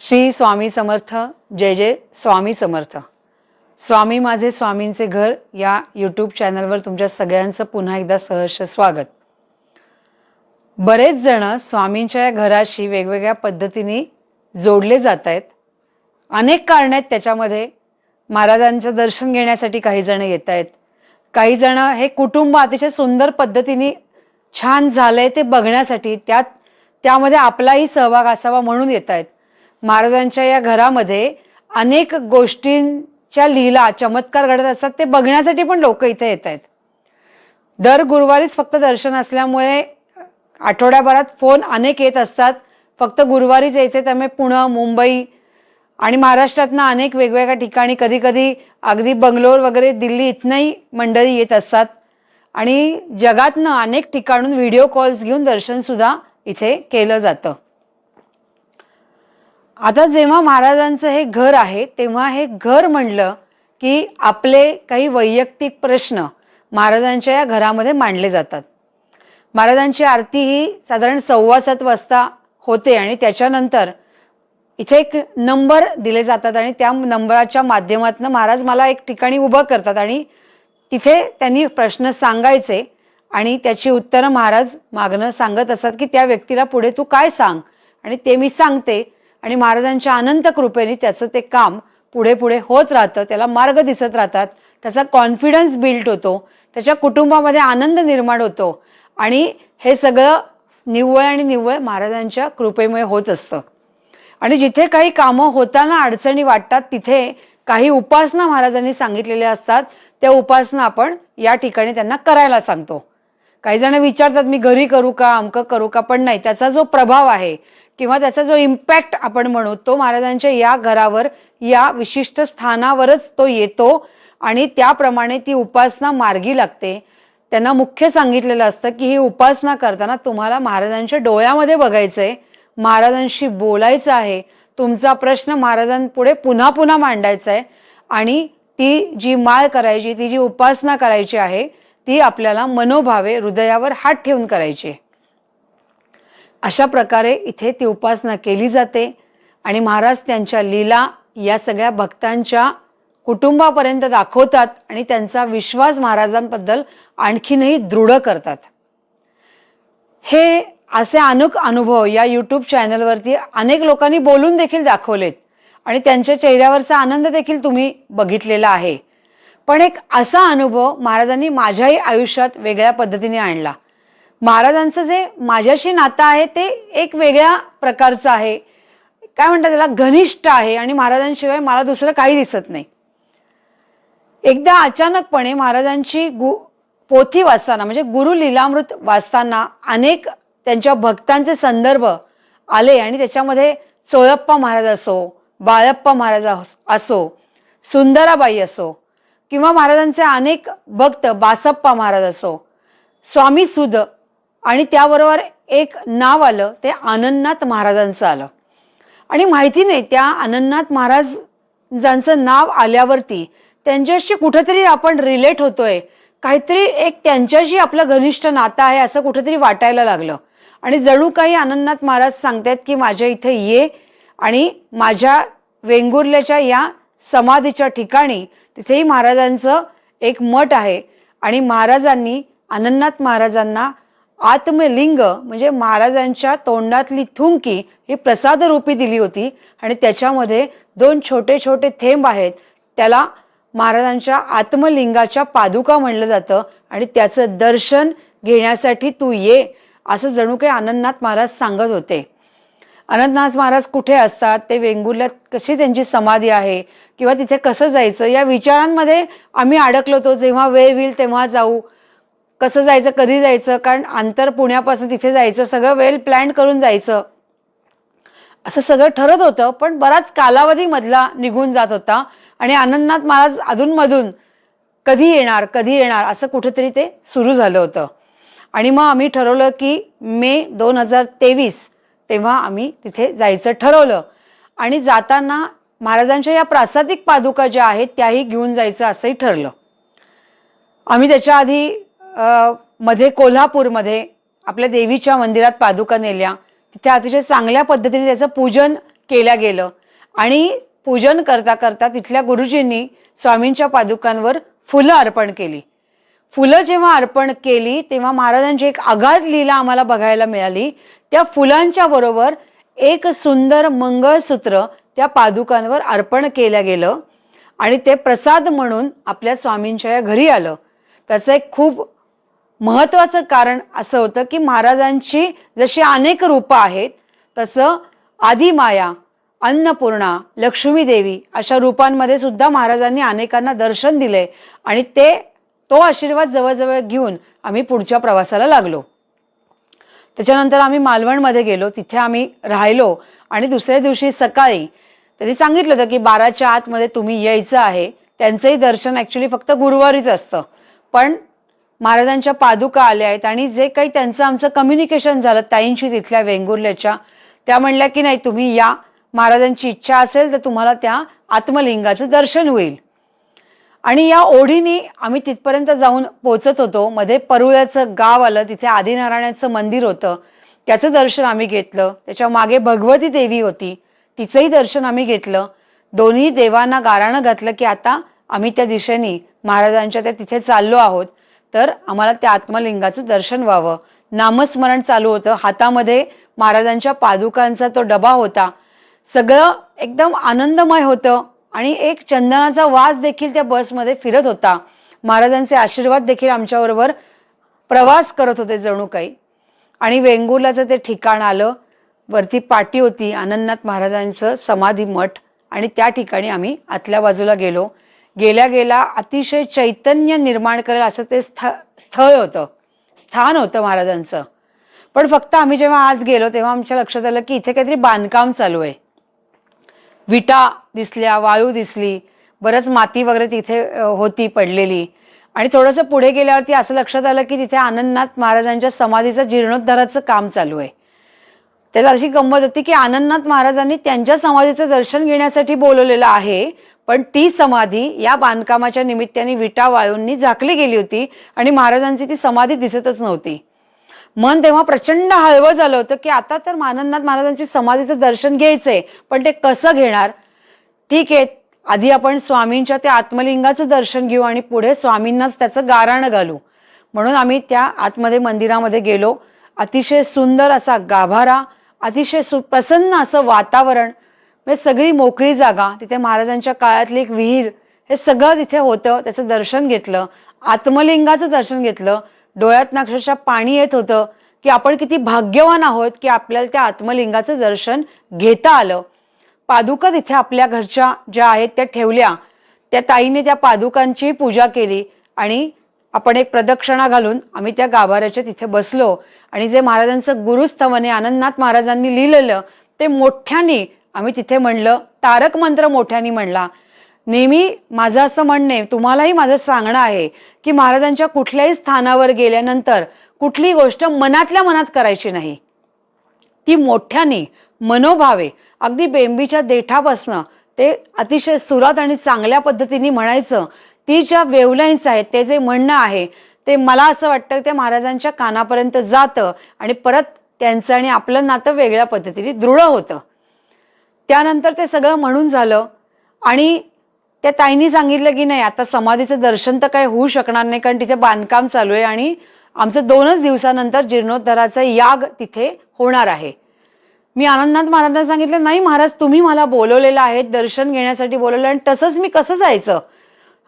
श्री स्वामी समर्थ जय जय स्वामी समर्थ. स्वामी माझे स्वामींचे घर या यूट्यूब चॅनलवर तुमच्या सगळ्यांचं पुन्हा एकदा सहर्ष स्वागत. बरेच जण स्वामींच्या या घराशी वेगवेगळ्या पद्धतीने जोडले जात आहेत. अनेक कारण आहेत त्याच्यामध्ये. महाराजांचं दर्शन घेण्यासाठी काही जण येत आहेत. काही जण हे कुटुंब अतिशय सुंदर पद्धतीने छान झालंय ते बघण्यासाठी त्यात त्यामध्ये आपलाही सहभाग असावा म्हणून येत आहेत. महाराजांच्या या घरामध्ये अनेक गोष्टींच्या लीला चमत्कार घडत असतात ते बघण्यासाठी पण लोक इथे येत आहेत. दर गुरुवारीच फक्त दर्शन असल्यामुळे आठवड्याभरात फोन अनेक येत असतात. फक्त गुरुवारीच यायचे त्यामुळे पुणे मुंबई आणि महाराष्ट्रातनं अनेक वेगवेगळ्या ठिकाणी कधी कधी अगदी बंगलोर वगैरे दिल्ली इथनंही मंडळी येत असतात. आणि जगातनं अनेक ठिकाणून व्हिडिओ कॉल्स घेऊन दर्शनसुद्धा इथे केलं जातं. आता जेव्हा महाराजांचं हे घर आहे तेव्हा हे घर म्हणलं की आपले काही वैयक्तिक प्रश्न महाराजांच्या या घरामध्ये मांडले जातात. महाराजांची आरती ही साधारण सव्वा सात वाजता होते आणि त्याच्यानंतर इथे एक नंबर दिले जातात आणि त्या नंबराच्या माध्यमातून महाराज मला एक ठिकाणी उभं करतात आणि तिथे त्यांनी प्रश्न सांगायचे आणि त्याची उत्तरं महाराज मागणं सांगत असतात की त्या व्यक्तीला पुढे तू काय सांग? आणि ते मी सांगते. आणि महाराजांच्या अनंत कृपेने त्याचं ते काम पुढे पुढे होत राहतं त्याला मार्ग दिसत राहतात. त्याचा कॉन्फिडन्स बिल्ट होतो त्याच्या कुटुंबामध्ये आनंद निर्माण होतो आणि हे सगळं निव्वळ आणि निव्वळ महाराजांच्या कृपेमुळे होत असतं. आणि जिथे काही कामं होताना अडचणी वाटतात तिथे काही उपासना महाराजांनी सांगितलेल्या असतात. त्या उपासना आपण या ठिकाणी त्यांना करायला सांगतो. काही जण विचारतात मी घरी करू का? अमकं करू का? पण नाही त्याचा जो प्रभाव आहे किंवा त्याचा जो इम्पॅक्ट आपण म्हणू तो महाराजांच्या या घरावर या विशिष्ट स्थानावरच तो येतो आणि त्याप्रमाणे ती उपासना मार्गी लागते त्यांना मुख्य सांगितलेलं असतं की ही उपासना करताना तुम्हाला महाराजांच्या डोळ्यामध्ये बघायचं आहे महाराजांशी बोलायचं आहे तुमचा प्रश्न महाराजांपुढे पुन्हा पुन्हा मांडायचा आहे आणि ती जी माळ करायची ती जी उपासना करायची आहे ती आपल्याला मनोभावे हृदयावर हात ठेवून करायची आहे. अशा प्रकारे इथे ती उपासना केली जाते. आणि महाराज त्यांच्या लीला या सगळ्या भक्तांच्या कुटुंबापर्यंत दाखवतात आणि त्यांचा विश्वास महाराजांबद्दल आणखीनही दृढ करतात. हे असे अनेक अनुभव या यूट्यूब चॅनलवरती अनेक लोकांनी बोलून देखील दाखवलेत. आणि त्यांच्या चेहऱ्यावरचा आनंद देखील तुम्ही बघितलेला आहे. पण एक असा अनुभव महाराजांनी माझ्याही आयुष्यात वेगळ्या पद्धतीने आणला. महाराजांचं जे माझ्याशी नातं आहे ते एक वेगळ्या प्रकारचं आहे. काय म्हणतात त्याला? घनिष्ठ आहे आणि महाराजांशिवाय मला दुसरं काही दिसत नाही. एकदा अचानकपणे महाराजांची गु पोथी वाचताना म्हणजे गुरु लीलामृत वाचताना अनेक त्यांच्या भक्तांचे संदर्भ आले आणि त्याच्यामध्ये सोळप्पा महाराज असो बाळप्पा महाराज असो सुंदराबाई असो किंवा महाराजांचे अनेक भक्त बासप्पा महाराज असो स्वामी सुद आणि त्याबरोबर एक नाव आलं ते आनंदनाथ महाराजांचं आलं. आणि माहिती नाही त्या आनंदनाथ महाराज ज्यांचं नाव आल्यावरती त्यांच्याशी कुठेतरी आपण रिलेट होतोय. काहीतरी एक त्यांच्याशी आपलं घनिष्ठ नातं आहे असं कुठेतरी वाटायला लागलं. आणि जणू काही आनंदनाथ महाराज सांगतात की माझ्या इथे ये आणि माझ्या वेंगुर्ल्याच्या या समाधीच्या ठिकाणी तिथेही महाराजांचं एक मठ आहे. आणि महाराजांनी आनंदनाथ महाराजांना आत्मलिंग म्हणजे महाराजांच्या तोंडातली थुंकी ही प्रसाद रूपी दिली होती. आणि त्याच्यामध्ये दोन छोटे छोटे थेंब आहेत. त्याला महाराजांच्या आत्मलिंगाच्या पादुका म्हणलं जातं. आणि त्याचं दर्शन घेण्यासाठी तू ये असं जणू काही अनंतनाथ महाराज सांगत होते. अनंतनाथ महाराज कुठे असतात? ते वेंगुर्ल्यात कशी त्यांची समाधी आहे? किंवा तिथे कसं जायचं? या विचारांमध्ये आम्ही अडकलो होतो. जेव्हा वेळ होईल तेव्हा जाऊ. कसं जायचं कधी जायचं कारण आंतर पुण्यापासून तिथे जायचं सगळं वेल प्लॅन करून जायचं. असं सगळं ठरत होतं पण बराच कालावधीमधला निघून जात होता. आणि आनंदनाथ महाराज अधूनमधून कधी येणार कधी येणार असं कुठेतरी ते सुरू झालं होतं. आणि मग आम्ही ठरवलं की मे दोन हजार तेवीस तेव्हा आम्ही तिथे जायचं ठरवलं. आणि जाताना महाराजांच्या या प्रासादिक पादुका ज्या आहेत त्याही घेऊन जायचं असंही ठरलं. आम्ही त्याच्या आधी मध्ये कोल्हापूरमध्ये आपल्या देवीच्या मंदिरात पादुका नेल्या. तिथे अतिशय चांगल्या पद्धतीने त्याचं पूजन केल्या गेलं. आणि पूजन करता करता तिथल्या गुरुजींनी स्वामींच्या पादुकांवर फुलं अर्पण केली. फुलं जेव्हा अर्पण केली तेव्हा महाराजांची एक आघात लीला आम्हाला बघायला मिळाली. त्या फुलांच्या बरोबर एक सुंदर मंगळसूत्र त्या पादुकांवर अर्पण केलं गेलं. आणि ते प्रसाद म्हणून आपल्या स्वामींच्या या घरी आलं. त्याचं एक खूप महत्वाचं कारण असं होतं की महाराजांची जशी अनेक रूपं आहेत तसं आदिमाया अन्नपूर्णा लक्ष्मी देवी अशा रूपांमध्ये सुद्धा महाराजांनी अनेकांना दर्शन दिले आणि ते तो आशीर्वाद जवळजवळ घेऊन आम्ही पुढच्या प्रवासाला लागलो. त्याच्यानंतर आम्ही मालवणमध्ये गेलो तिथे आम्ही राहिलो आणि दुसऱ्या दिवशी सकाळी त्यांनी सांगितलं होतं की बाराच्या आतमध्ये तुम्ही यायचं आहे त्यांचंही दर्शन ॲक्च्युली फक्त गुरुवारीच असतं. पण महाराजांच्या पादुका आल्या आहेत आणि जे काही त्यांचं आमचं कम्युनिकेशन झालं ताईंशी तिथल्या वेंगुर्ल्याच्या त्या म्हणल्या की नाही तुम्ही या. महाराजांची इच्छा असेल तर तुम्हाला त्या आत्मलिंगाचं दर्शन होईल. आणि या ओढीने आम्ही तिथपर्यंत जाऊन पोचत होतो. मध्ये परुळ्याचं गाव आलं तिथे आदिनारायणाचं मंदिर होतं. त्याचं दर्शन आम्ही घेतलं. त्याच्यामागे भगवती देवी होती. तिचंही दर्शन आम्ही घेतलं. दोन्ही देवांना गाराणं घातलं की आता आम्ही त्या दिशेने महाराजांच्या त्या तिथे चाललो आहोत. तर आम्हाला त्या आत्मलिंगाचं दर्शन व्हावं. नामस्मरण चालू होतं. हातामध्ये महाराजांच्या पादुकांचा तो डबा होता. सगळं एकदम आनंदमय होतं आणि एक चंदनाचा वास देखील त्या बसमध्ये फिरत होता. महाराजांचे आशीर्वाद देखील आमच्याबरोबर प्रवास करत होते जणू काही. आणि वेंगुर्लाचं ते ठिकाण आलं. वरती पाटी होती. आनंदनाथ महाराजांचं समाधी मठ. आणि त्या ठिकाणी आम्ही आतल्या बाजूला गेलो. गेल्या गेला अतिशय चैतन्य निर्माण करेल असं ते स्थ स्थळ होतं. स्थान होतं महाराजांचं. पण फक्त आम्ही जेव्हा आत गेलो तेव्हा आमच्या लक्षात आलं की इथे काहीतरी बांधकाम चालू आहे. विटा दिसल्या वाळू दिसली बरंच माती वगैरे तिथे होती पडलेली. आणि थोडंसं पुढे गेल्यावरती असं लक्षात आलं की तिथे आनंदनाथ महाराजांच्या समाधीचं जीर्णोद्धाराचं काम चालू आहे. त्याला अशी गंमत होती की आनंदनाथ महाराजांनी त्यांच्या समाधीचं दर्शन घेण्यासाठी बोलवलेलं आहे पण ती समाधी या बांधकामाच्या निमित्ताने विटा वाळूंनी झाकली गेली होती आणि महाराजांची ती समाधी दिसतच नव्हती. मन तेव्हा प्रचंड हळवं झालं होतं की आता तर आनंदनाथ महाराजांची समाधीचं दर्शन घ्यायचंय पण ते कसं घेणार? ठीक आहे आधी आपण स्वामींच्या त्या आत्मलिंगाचं दर्शन घेऊ आणि पुढे स्वामींनाच त्याचं गाराणं घालू. म्हणून आम्ही त्या आतमध्ये मंदिरामध्ये गेलो. अतिशय सुंदर असा गाभारा अतिशय सुप्रसन्न असं वातावरण म्हणजे सगळी मोकळी जागा तिथे महाराजांच्या काळातली एक विहीर हे सगळं तिथे होतं त्याचं दर्शन घेतलं आत्मलिंगाचं दर्शन घेतलं डोळ्यात अक्षरशः पाणी येत होतं की आपण किती भाग्यवान आहोत की आपल्याला त्या आत्मलिंगाचं दर्शन घेता आलं. पादुका तिथे आपल्या घरच्या ज्या आहेत त्या ठेवल्या. त्या ताईने त्या पादुकांची पूजा केली आणि आपण एक प्रदक्षिणा घालून आम्ही त्या गाभाऱ्याच्या तिथे बसलो आणि जे महाराजांचं गुरुस्तवने आनंदनाथ महाराजांनी लिहिलेलं ते मोठ्याने आम्ही तिथे म्हणलं तारक मंत्र मोठ्याने म्हणला. नेहमी माझं असं म्हणणं आहे तुम्हालाही माझं सांगणं आहे की महाराजांच्या कुठल्याही स्थानावर गेल्यानंतर कुठलीही गोष्ट मनातल्या मनात करायची नाही. ती मोठ्याने मनोभावे अगदी बेंबीच्या देठापासनं ते अतिशय सुरात आणि चांगल्या पद्धतीने म्हणायचं ती ज्या वेवलाईन्स आहेत ते जे म्हणणं आहे ते मला असं वाटतं त्या महाराजांच्या कानापर्यंत जातं आणि परत त्यांचं आणि आपलं नातं वेगळ्या पद्धतीने दृढ होतं. त्यानंतर ते सगळं म्हणून झालं आणि त्या ताईंनी सांगितलं की नाही आता समाधीचं दर्शन तर काही होऊ शकणार नाही कारण तिथे बांधकाम चालू आहे आणि आमचं दोनच दिवसानंतर जीर्णोद्धाराचा याग तिथे होणार आहे. मी आनंदनाथ महाराजांना सांगितलं नाही महाराज तुम्ही मला बोलवलेलं आहे दर्शन घेण्यासाठी बोलवलं आणि तसंच मी कसं जायचं?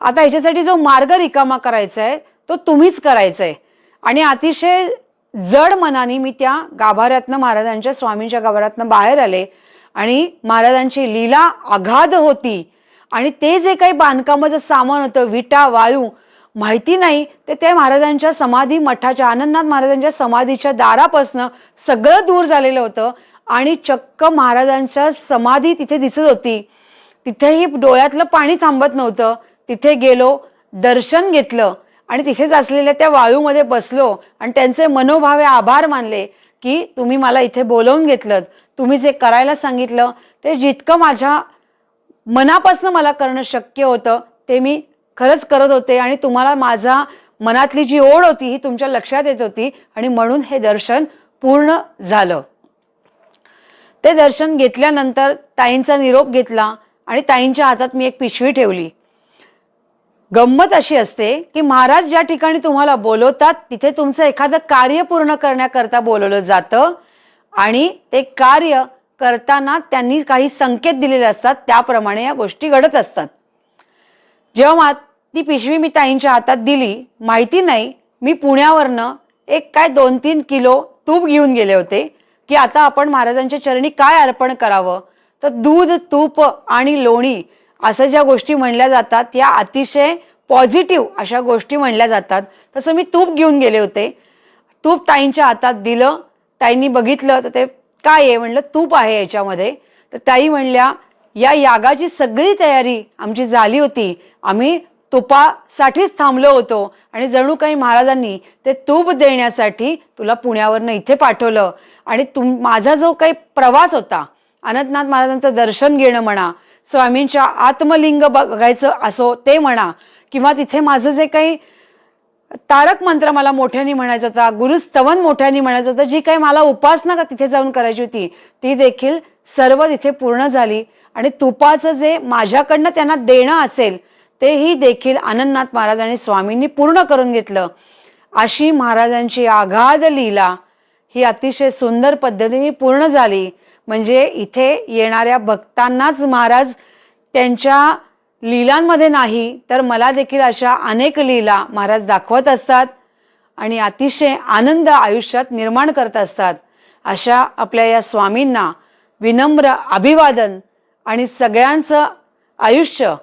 आता ह्याच्यासाठी जो मार्ग रिकामा करायचा आहे तो तुम्हीच करायचा आहे आणि अतिशय जड मनाने मी त्या गाभाऱ्यातनं महाराजांच्या स्वामींच्या गाभाऱ्यातनं बाहेर आले आणि महाराजांची लीला अगाध होती. आणि ते जे काही बांधकामाचं सामान होतं विटा वाळू माहिती नाही ते त्या महाराजांच्या समाधी मठाच्या आनंदनाथ महाराजांच्या समाधीच्या दारापासनं सगळं दूर झालेलं होतं. आणि चक्क महाराजांच्या समाधी तिथे दिसत होती. तिथेही डोळ्यातलं पाणी थांबत नव्हतं. तिथे गेलो दर्शन घेतलं आणि तिथेच असलेल्या त्या वाळूमध्ये बसलो आणि त्यांचे मनोभावे आभार मानले की तुम्ही मला इथे बोलवून घेतलं तुम्ही जे करायला सांगितलं. ते जितकं माझ्या मनापासून मला करणं शक्य होतं ते मी खरंच करत होते आणि तुम्हाला माझा मनातली जी ओढ होती ही तुमच्या लक्षात येत होती आणि म्हणून हे दर्शन पूर्ण झालं. ते दर्शन घेतल्यानंतर ताईंचा निरोप घेतला आणि ताईंच्या हातात मी एक पिशवी ठेवली. गंमत अशी असते की महाराज ज्या ठिकाणी तुम्हाला बोलवतात तिथे तुमचं एखादं कार्य पूर्ण करण्याकरता बोलवलं जातं आणि ते कार्य करताना त्यांनी काही संकेत दिलेले असतात त्याप्रमाणे या गोष्टी घडत असतात. जेव्हा ती पिशवी मी ताईंच्या हातात दिली माहिती नाही मी पुण्यावरनं एक काय दोन तीन किलो तूप घेऊन गेले होते की आता आपण महाराजांच्या चरणी काय अर्पण करावं? तर दूध तूप आणि लोणी असं ज्या गोष्टी म्हणल्या जातात या अतिशय पॉझिटिव्ह अशा गोष्टी म्हणल्या जातात. तसं मी तूप घेऊन गेले होते. तूप ताईंच्या हातात दिलं. ताईंनी बघितलं तर ते काय आहे? म्हणलं तूप आहे याच्यामध्ये. तर ताई म्हणल्या या यागाची सगळी तयारी आमची झाली होती. आम्ही तुपासाठीच थांबलो होतो आणि जणू काही महाराजांनी ते तूप देण्यासाठी तुला पुण्यावरनं इथे पाठवलं आणि तुम माझा जो काही प्रवास होता अनंतनाथ महाराजांचं दर्शन घेणं म्हणा स्वामींच्या आत्मलिंग बघायचं असो ते म्हणा किंवा तिथे माझं जे काही तारक मंत्र मला मोठ्याने म्हणायचं होता गुरुस्तवन मोठ्याने म्हणायचं होतं जी काही मला उपासना का तिथे जाऊन करायची होती ती देखील सर्व तिथे पूर्ण झाली. आणि तुपाचं जे माझ्याकडनं त्यांना देणं असेल तेही देखील आनंदनाथ महाराज आणि स्वामींनी पूर्ण करून घेतलं. अशी महाराजांची आघाद लीला ही अतिशय सुंदर पद्धतीने पूर्ण झाली. म्हणजे इथे येणाऱ्या भक्तांनाच महाराज त्यांच्या लीलांमध्ये नाही तर मला देखील अशा अनेक लीला महाराज दाखवत असतात आणि अतिशय आनंद आयुष्यात निर्माण करत असतात. अशा आपल्या या स्वामींना विनम्र अभिवादन आणि सगळ्यांचं आयुष्य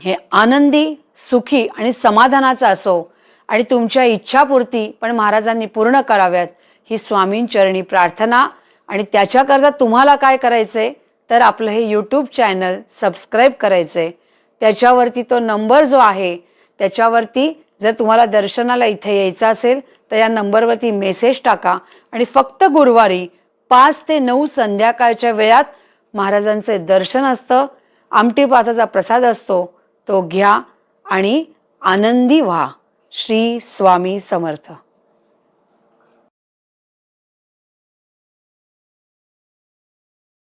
हे आनंदी सुखी आणि समाधानाचं असो आणि तुमच्या इच्छापूर्ती पण महाराजांनी पूर्ण कराव्यात. ही स्वामींचरणी प्रार्थना आणि त्याच्याकरता तुम्हाला काय करायचंय तर आपलं हे यूट्यूब चॅनल सबस्क्राईब आहे त्याच्यावरती तो नंबर जो आहे त्याच्यावरती जर तुम्हाला दर्शनाला इथे यायचं असेल तर या नंबरवरती मेसेज टाका. आणि फक्त गुरुवारी पाच ते नऊ संध्याकाळच्या वेळात महाराजांचे दर्शन असतं आमटी पाताचा प्रसाद असतो तो घ्या आणि आनंदी व्हा. श्री स्वामी समर्थ.